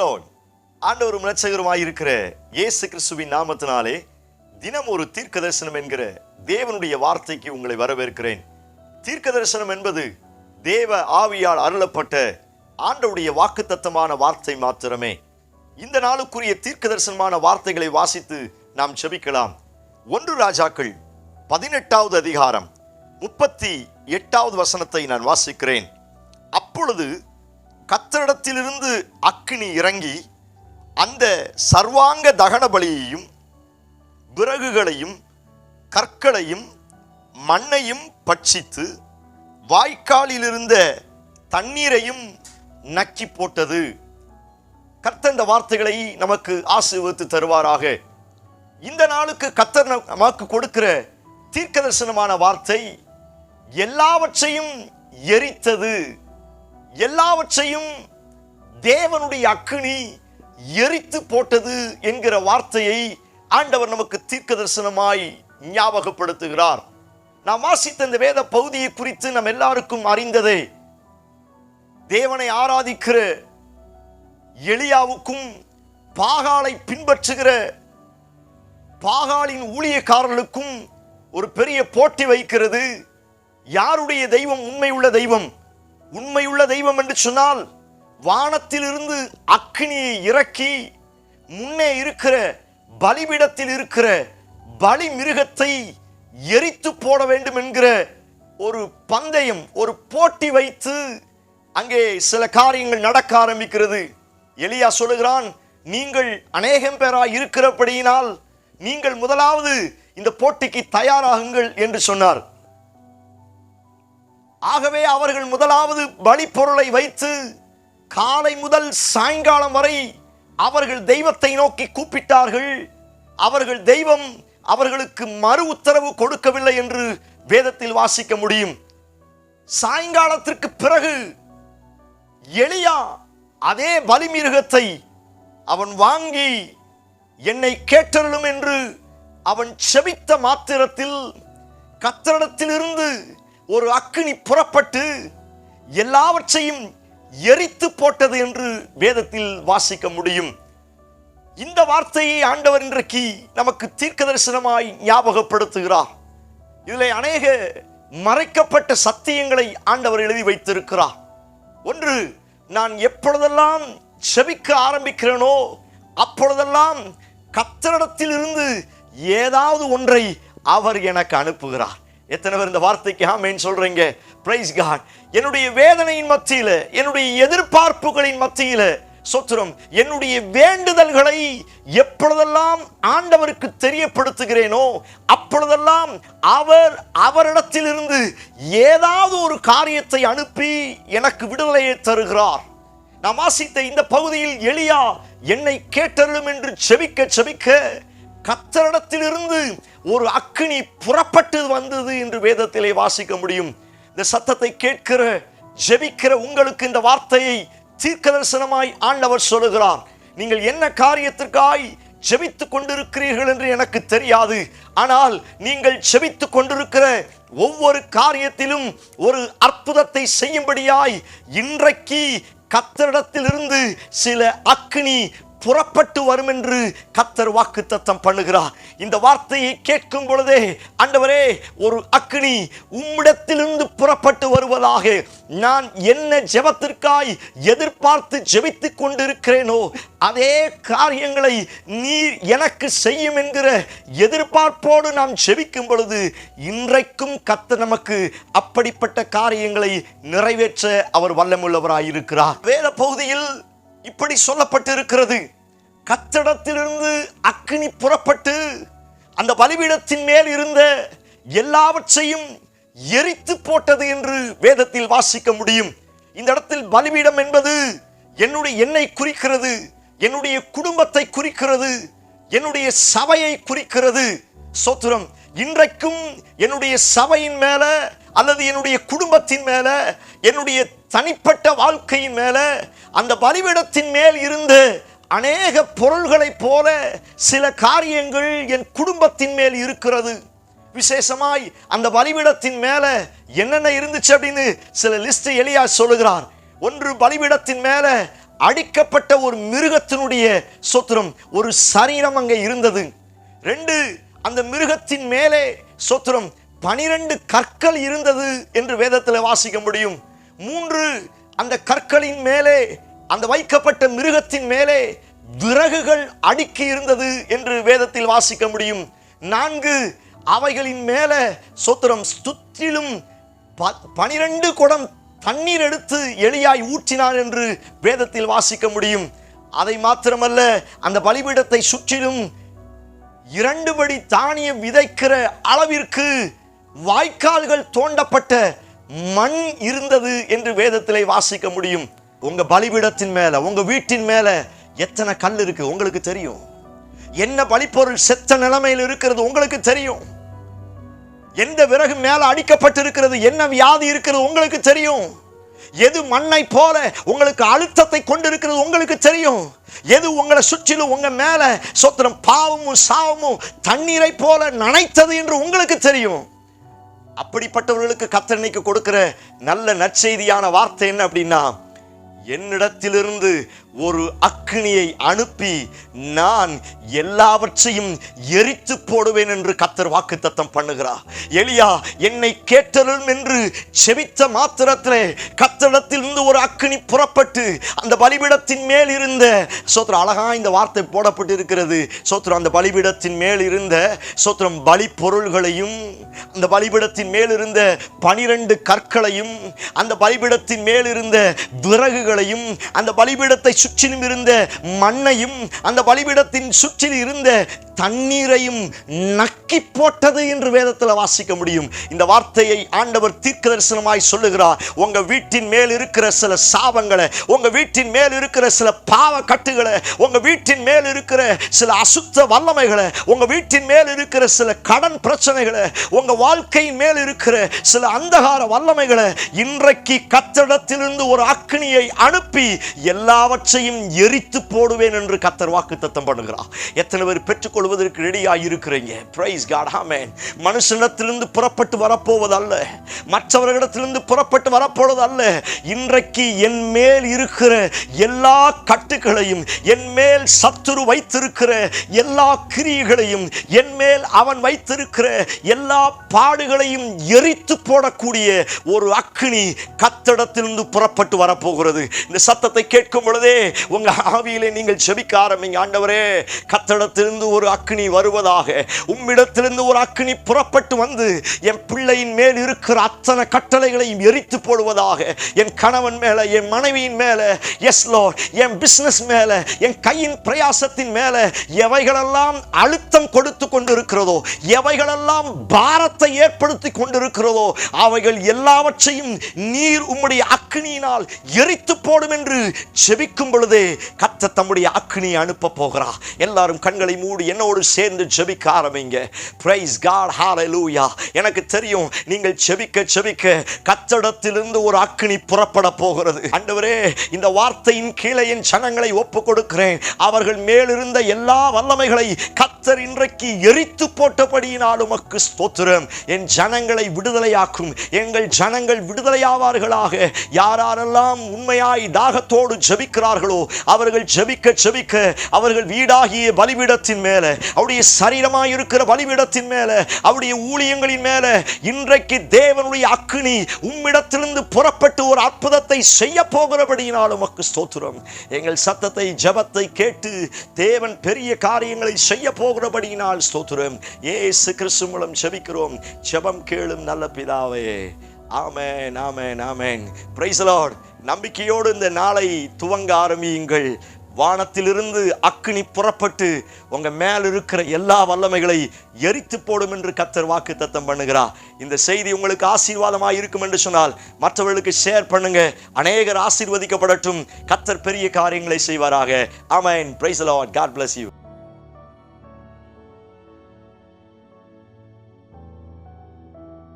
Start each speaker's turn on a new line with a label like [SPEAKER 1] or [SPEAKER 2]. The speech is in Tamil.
[SPEAKER 1] Lord, ஆண்டவரும் இரட்சகருமாய் இருக்கிற இயேசு கிறிஸ்துவின் நாமத்தினாலே தினம் ஒரு தீர்க்க தரிசனம் என்கிற தேவனுடைய வார்த்தைக்கு உங்களை வரவேற்கிறேன். தீர்க்க தரிசனம் என்பது தேவ ஆவியால் அருளப்பட்ட ஆண்டவுடைய வாக்குத்தத்தமான வார்த்தை மாத்திரமே. இந்த நாளுக்குரிய தீர்க்க தரிசனமான வார்த்தைகளை வாசித்து நாம் செபிக்கலாம் ஒன்று ராஜாக்கள் பதினெட்டாவது அதிகாரம் முப்பத்தி எட்டாவது வசனத்தை நான் வாசிக்கிறேன். அப்பொழுது கத்தரிடத்திலிருந்து அக்கினி இறங்கி அந்த சர்வாங்க தகன பலியையும் விறகுகளையும் கற்களையும் மண்ணையும் பட்சித்து வாய்க்காலில் இருந்த தண்ணீரையும் நக்கி போட்டது. கர்த்தர் இந்த வார்த்தைகளை நமக்கு ஆசீர்வதித்து தருவாராக. இந்த நாளுக்கு கர்த்தர் நமக்கு கொடுக்கிற தீர்க்க தரிசனமான வார்த்தை எல்லாவற்றையும் எரித்தது. எல்லாவற்றையும் தேவனுடைய அக்கினி எரித்து போட்டது என்கிற வார்த்தையை ஆண்டவர் நமக்கு தீர்க்க தரிசனமாய் ஞாபகப்படுத்துகிறார். நாம் வாசித்த இந்த வேத பகுதியை குறித்து நம் எல்லாருக்கும் அறிந்ததே தேவனை ஆராதிக்கிற எளியாவுக்கும் பாகாலை பின்பற்றுகிற பாகாலின் ஊழியக்காரர்களுக்கும் ஒரு பெரிய போட்டி வைக்கிறது. யாருடைய தெய்வம் உண்மையுள்ள தெய்வம்? உண்மையுள்ள தெய்வம் என்று சொன்னால் வானத்திலிருந்து அக்னியை இறக்கி முன்னே இருக்கிற பலிபிடத்தில் இருக்கிற பலி மிருகத்தை எரித்து போட வேண்டும் என்கிற ஒரு பந்தயம் ஒரு போட்டி வைத்து அங்கே சில காரியங்கள் நடக்க ஆரம்பிக்கிறது. எலியா சொல்லுகிறான் நீங்கள் அநேகம் பேராய் இருக்கிறபடியினால் நீங்கள் முதலாவது இந்த போட்டிக்கு தயாராகுங்கள் என்று சொன்னார். ஆகவே அவர்கள் முதலாவது பலிப்பொருளை வைத்து காலை முதல் சாயங்காலம் வரை அவர்கள் தெய்வத்தை நோக்கி கூப்பிட்டார்கள். அவர்கள் தெய்வம் அவர்களுக்கு மறு உத்தரவு கொடுக்கவில்லை என்று வேதத்தில் வாசிக்க முடியும். சாயங்காலத்திற்கு பிறகு எளியா அதே பலிமிருகத்தை அவன் வாங்கி என்னை கேட்டருளும் என்று அவன் செபித்த மாத்திரத்தில் கத்தரிடத்திலிருந்து ஒரு அக்கினி புறப்பட்டு எல்லாவற்றையும் எரித்து போட்டது என்று வேதத்தில் வாசிக்க முடியும். இந்த வார்த்தையை ஆண்டவர் இன்றைக்கு நமக்கு தீர்க்க தரிசனமாய் ஞாபகப்படுத்துகிறார். இதில் அநேக மறைக்கப்பட்ட சத்தியங்களை ஆண்டவர் எழுதி வைத்திருக்கிறார். ஒன்று நான் எப்பொழுதெல்லாம் செபிக்க ஆரம்பிக்கிறேனோ அப்பொழுதெல்லாம் கத்தரிடத்தில் இருந்து ஏதாவது ஒன்றை அவர் எனக்கு அனுப்புகிறார். எத்தனை பேர் இந்த வார்த்தைக்கு ஆமேன்னு சொல்றீங்க? பிரைஸ் காட் என்னுடைய வேதனையின் மத்தியில என்னுடைய எதிர்பார்ப்புகளின் மத்தியில சொத்துரம் என்னுடைய வேண்டுதல்களை எப்பொழுதெல்லாம் ஆண்டவருக்கு தெரியப்படுத்துகிறேனோ அப்பொழுதெல்லாம் அவர் அவரிடத்திலிருந்து ஏதாவது ஒரு காரியத்தை அனுப்பி எனக்கு விடுதலையை தருகிறார். நாம் வாசித்த இந்த பகுதியில் எளியா என்னை கேட்டருளும் என்று செபிக்க செபிக்க கத்தரிடத்திலிருந்து ஒரு அக்கினி புறப்பட்டு வந்தது என்று வேதத்திலே வாசிக்க முடியும். இந்த சத்தத்தை கேட்கிற ஜெபிக்கிற உங்களுக்கு இந்த வார்த்தையை தீர்க்க தரிசனமாய் ஆண்டவர் சொல்லுகிறார். நீங்கள் என்ன காரியத்திற்காய் செபித்து கொண்டிருக்கிறீர்கள் என்று எனக்கு தெரியாது. ஆனால் நீங்கள் ஜெபித்துக் கொண்டிருக்கிற ஒவ்வொரு காரியத்திலும் ஒரு அற்புதத்தை செய்யும்படியாய் இன்றைக்கு கத்தரிடத்திலிருந்து சில அக்னி புறப்பட்டு வரும் என்று கத்தர் வாக்கு தத்தம் பண்ணுகிறார். இந்த வார்த்தையை கேட்கும் பொழுதே ஆண்டவரே ஒரு அக்னி உம்மிடத்திலிருந்து புறப்பட்டு வருவதாக நான் என்ன ஜெபத்திற்காய் எதிர்பார்த்து ஜெபித்துக் கொண்டிருக்கிறேனோ அதே காரியங்களை நீர் எனக்கு செய்யும் என்கிற எதிர்பார்ப்போடு நாம் ஜெபிக்கும் பொழுது இன்றைக்கும் கத்த நமக்கு அப்படிப்பட்ட காரியங்களை நிறைவேற்ற அவர் வல்லமுள்ளவராயிருக்கிறார். வேத பகுதியில் இப்படி சொல்லப்பட்டு இருக்கிறது கத்தடத்திலிருந்து அக்னி புறப்பட்டு அந்த பலிபீடத்தின் மேல் இருந்த எல்லாவற்றையும் எரித்து போட்டது என்று வேதத்தில் வாசிக்க முடியும். இந்த இடத்தில் பலிபீடம் என்பது என்னுடைய என்னை குறிக்கிறது என்னுடைய குடும்பத்தை குறிக்கிறது என்னுடைய சபையை குறிக்கிறது. சோத்திரம் இன்றைக்கும் என்னுடைய சபையின் மேல அல்லது என்னுடைய குடும்பத்தின் மேல என்னுடைய தனிப்பட்ட வாழ்க்கையின் மேல அந்த பலிவிடத்தின் மேல் இருந்த அநேக பொருள்களைப் போல சில காரியங்கள் என் குடும்பத்தின் மேல் இருக்கிறது. விசேஷமாய் அந்த பலிவிடத்தின் மேல என்னென்ன இருந்துச்சு அப்படின்னு சில லிஸ்ட் எளியா சொல்லுகிறார். ஒன்று பலிவிடத்தின் மேல அடிக்கப்பட்ட ஒரு மிருகத்தினுடைய சொத்திரம் ஒரு சரீரம் அங்கே இருந்தது. ரெண்டு அந்த மிருகத்தின் மேலே சொத்திரம் பனிரெண்டு கற்கள் இருந்தது என்று வேதத்தில் வாசிக்க முடியும். மூன்று அந்த கற்களின் மேலே அந்த வைக்கப்பட்ட மிருகத்தின் மேலே விறகுகள் அடுக்கி இருந்தது என்று வேதத்தில் வாசிக்க முடியும். நான்கு அவைகளின் மேலே சொத்திரம் சுற்றிலும் ப- பனிரெண்டு குடம் தண்ணீர் எடுத்து எளியாய் ஊற்றினார் என்று வேதத்தில் வாசிக்க முடியும். அதை மாத்திரமல்ல அந்த பலிபீடத்தை சுற்றிலும் இரண்டு படி தானியம் விதைக்கிற அளவிற்கு வாய்க்கால்கள் தோண்டப்பட்ட மண் இருந்தது என்று வேதத்திலே வாசிக்க முடியும். உங்க பலிபீடத்தின் மேல உங்க வீட்டின் மேல எத்தனை கல் இருக்கு உங்களுக்கு தெரியும்? என்ன பலிப்பொருள் செத்த நிலைமையில் இருக்கிறது உங்களுக்கு தெரியும்? எந்த விறகு மேல அடிக்கப்பட்டிருக்கிறது என்ன வியாதி இருக்கிறது உங்களுக்கு தெரியும்? எது மண்ணை போல உங்களுக்கு அழுத்தத்தை கொண்டிருக்கிறது உங்களுக்கு தெரியும்? எது உங்களை சுற்றிலும் உங்க மேல சொத்திரம் பாவமும் சாவமும் தண்ணீரை போல நனைத்தது என்று உங்களுக்கு தெரியும்? அப்படிப்பட்டவர்களுக்கு கத்தனைக்கு கொடுக்கிற நல்ல நற்செய்தியான வார்த்தை என்ன அப்படின்னா என்னிடத்திலிருந்து ஒரு அக்கினியை அனுப்பி நான் எல்லாவற்றையும் எரித்து போடுவேன் என்று கத்தர் வாக்குத்தத்தம் பண்ணுகிறார். எலியா என்னை கேட்டலும் என்று செவித்த மாத்திரத்திலே கத்தரிடத்திலிருந்து ஒரு அக்கினி புறப்பட்டு அந்த பலிபீடத்தின் மேல் இருந்த சோத்திரம் அழகா இந்த வார்த்தை போடப்பட்டு இருக்கிறது சோத்திரம் அந்த பலிபீடத்தின் மேல் இருந்த சோத்திரம் பலி பொருள்களையும் அந்த பலிபீடத்தின் மேல் இருந்த பனிரெண்டு கற்களையும் அந்த பலிபீடத்தின் மேல் இருந்த விறகுகளையும் அந்த பலிபீடத்தை சுற்றிலும் இருந்த மண்ணையும் அந்த பலிபீடத்தின் சுற்றில் இருந்த தண்ணீரையும் நக்கி போட்டது என்று வேதத்தில் வாசிக்க முடியும். இந்த வார்த்தையை ஆண்டவர் தீர்க்க தரிசனமாய் சொல்லுகிறார். உங்க வீட்டின் மேல் இருக்கிற சில சாபங்களை உங்க வீட்டின் மேல் இருக்கிற சில பாவ கட்டுகளை உங்க வீட்டின் மேல் இருக்கிற சில அசுத்த வல்லமைகளை உங்க வீட்டின் மேல் இருக்கிற சில கடன் பிரச்சனைகளை உங்க வாழ்க்கையின் மேல் இருக்கிற சில அந்தகார வல்லமைகளை இன்றைக்கு கத்தடத்திலிருந்து ஒரு அக்னியை அனுப்பி எல்லாவற்றையும் எரித்து போடுவேன் என்று கத்தர் வாக்கு தத்தம் பண்ணுகிறார். எத்தனை பேர் பெற்றுக்கொள்வதற்கு ரெடியாக இருக்கிறீங்க பிரைஸ் காட் ஆமேன் மனுஷனிடத்திலிருந்து புறப்பட்டு வரப்போவது அல்ல மற்றவர்களிடத்திலிருந்து புறப்பட்டு வரப்போவது அல்ல இன்றைக்கு என் மேல் இருக்கிற எல்லா கட்டுகளையும் என் மேல் சத்துரு வைத்திருக்கிற எல்லா கிரியைகளையும் என் மேல் அவன் வைத்திருக்கிற எல்லா பாடுகளையும் எரித்து போடக்கூடிய ஒரு அக்னி கத்தடத்திலிருந்து புறப்பட்டு வரப்போகிறது. இந்த சத்தத்தை கேட்கும் பொழுதே உங்க ஆவியிலே நீங்கள் செபிக்க ஆரம்பிங்க. ஆண்டவரே கத்தடத்திலிருந்து ஒரு அக்னி வருவதாக உம்மிடத்திலிருந்து ஒரு அக்னி புறப்பட்டு வந்து என் பிள்ளையின் மேல் இருக்கிற அத்தனை கட்டளைகளையும் எரித்து போடுவதாக என் கணவன் மேல என் மனைவியின் மேல எஸ் லார்ட் என் பிசினஸ் மேல என் கையின் பிரயாசத்தின் மேல எவைகளெல்லாம் அழுத்தம் கொடுத்து கொண்டிருக்கிறதோ எவைகளெல்லாம் பாரத்தை ஏற்படுத்தி கொண்டிருக்கிறதோ அவைகள் எல்லாவற்றையும் நீர் உம்முடைய அக்னியினால் எரித்து போடும் என்று ஜெபிக்கும் பொழுதே கத்த தம்முடைய அக்னியை அனுப்ப போகிறா எல்லாரும் கண்களை மூடி என்னோடு சேர்ந்து ஜெபிக்க ஆரம்பிங்க. பிரைஸ் காட் ஹalleluya எனக்கு தெரியும் நீங்கள் செபிக்க செபிக்க கத்தடத்திலிருந்து ஒரு அக்னி புறப்பட போகிறது. அண்டவரே இந்த வார்த்தையின் கீழே என் ஜனங்களை ஒப்பு கொடுக்கிறேன். அவர்கள் மேலிருந்த எல்லா வல்லமைகளை கத்தர் இன்றைக்கு எரித்து போட்டபடியினால் உமக்கு ஸ்தோத்திரம். என் ஜனங்களை விடுதலையாக்கும். எங்கள் ஜனங்கள் விடுதலையாவார்களாக. யாரெல்லாம் உண்மையாய் தாகத்தோடு ஜெபிக்கிறார்களோ அவர்கள் ஜபிக்க ஜபிக்க அவர்கள் வீடாகிய பலிபீடத்தின் மேல அவருடைய சரீரமாக இருக்கிற பலிபீடத்தின் மேல அவருடைய ஊழியங்களின் மேல இன்றைக்கு தேவனுடைய அக்னி உம்மிடத்திலிருந்து புறப்பட்டு ஒரு அற்புதத்தை செய்ய போகிறபடியினால் உமக்கு ஸ்தோத்திரம். எங்கள் சத்தத்தை ஜெபத்தை கேட்டு தேவன் பெரிய காரியங்களை செய்ய போகிறபடியினால் ஸ்தோத்திரம். ஏசு கிறிஸ்து மூலம் ஜபிக்கிறோம். ஜெபம் கேளும் நல்ல பிதாவே. ஆமேன் ஆமேன் ஆமேன். பிரைஸ் லார்ட் நம்பிக்கையோடு இந்த நாளை துவங்க ஆரம்பியுங்கள். வானத்திலிருந்து அக்னி புறப்பட்டு உங்க மேல் இருக்கிற எல்லா வல்லமைகளை எரித்து போடும் என்று கத்தர் வாக்கு தத்தம் பண்ணுகிறார். இந்த செய்தி உங்களுக்கு ஆசீர்வாதமாக இருக்கும் என்று சொன்னால் மற்றவர்களுக்கு ஷேர் பண்ணுங்க. அநேகர் ஆசீர்வதிக்கப்படட்டும். கத்தர் பெரிய காரியங்களை செய்வாராக. Amen praise Lord God bless you